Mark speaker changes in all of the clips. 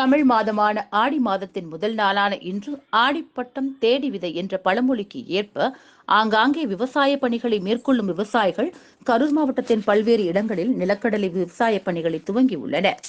Speaker 1: தமிழ் மாதமான ஆடி மாதத்தின் முதல் நாளான இன்று ஆடிப்பட்டம் தேடி விதை என்ற பழமொழிக்கு ஏற்ப ஆங்காங்கே விவசாய பணிகளை மேற்கொள்ளும் விவசாயிகள் கரூர் மாவட்டத்தின் பல்வேறு இடங்களில் நிலக்கடலை விவசாய பணிகளை துவங்கியுள்ளனர்.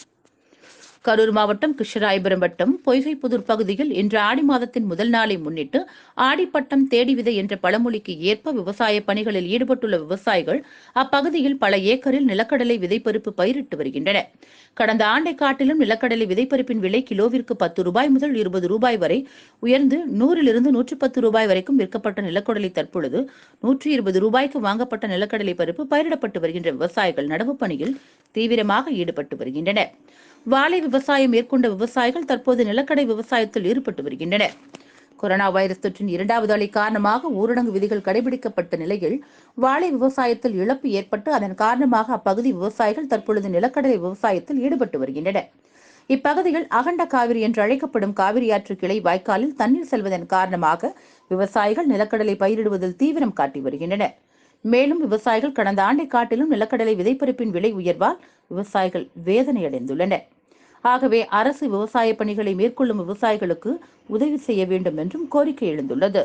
Speaker 1: கரூர் மாவட்டம் கிருஷ்ணராயபுரம் வட்டம் பொய்கைப்புதூர் பகுதியில் இன்று ஆடி மாதத்தின் முதல் நாளை முன்னிட்டு ஆடிப்பட்டம் தேடி விதை என்ற பழமொழிக்கு ஏற்ப விவசாய பணிகளில் ஈடுபட்டுள்ள விவசாயிகள் அப்பகுதியில் பல ஏக்கரில் நிலக்கடலை விதைப்பருப்பு பயிரிட்டு வருகின்றனர் கடந்த ஆண்டை காட்டிலும் நிலக்கடலை விதைப்பருப்பின் விலை கிலோவிற்கு பத்து ரூபாய் முதல் இருபது ரூபாய் வரை உயர்ந்து நூறிலிருந்து நூற்றி பத்து ரூபாய் வரைக்கும் விற்கப்பட்ட நிலக்கடலை தற்பொழுது நூற்றி இருபது ரூபாய்க்கு வாங்கப்பட்ட நிலக்கடலை பருப்பு பயிரிடப்பட்டு வருகின்ற விவசாயிகள் நடவு பணியில் தீவிரமாக ஈடுபட்டு வருகின்றனர். வாழை விவசாயம் மேற்கொண்ட விவசாயிகள் தற்போது நிலக்கடை விவசாயத்தில் ஈடுபட்டு வருகின்றனர். கொரோனா வைரஸ் தொற்றின் இரண்டாவது அலை காரணமாக ஊரடங்கு விதிகள் கடைபிடிக்கப்பட்ட நிலையில் வாழை விவசாயத்தில் இழப்பு ஏற்பட்டு அதன் காரணமாக அப்பகுதி விவசாயிகள் தற்பொழுது நிலக்கடலை விவசாயத்தில் ஈடுபட்டு வருகின்றனர். இப்பகுதியில் அகண்ட காவிரி என்று அழைக்கப்படும் காவிரி ஆற்று கிளை வாய்க்காலில் தண்ணீர் செல்வதன் காரணமாக விவசாயிகள் நிலக்கடலை பயிரிடுவதில் தீவிரம் காட்டி வருகின்றனர். மேலும் விவசாயிகள் கடந்த ஆண்டை காட்டிலும் நிலக்கடலை விதைப்பறிப்பின் விலை உயர்வால் விவசாயிகள் வேதனை அடைந்துள்ளனர் ஆகவே அரசு விவசாய பணிகளை மேற்கொள்ளும் விவசாயிகளுக்கு உதவி செய்ய வேண்டும் என்றும் கோரிக்கை எழுந்துள்ளது.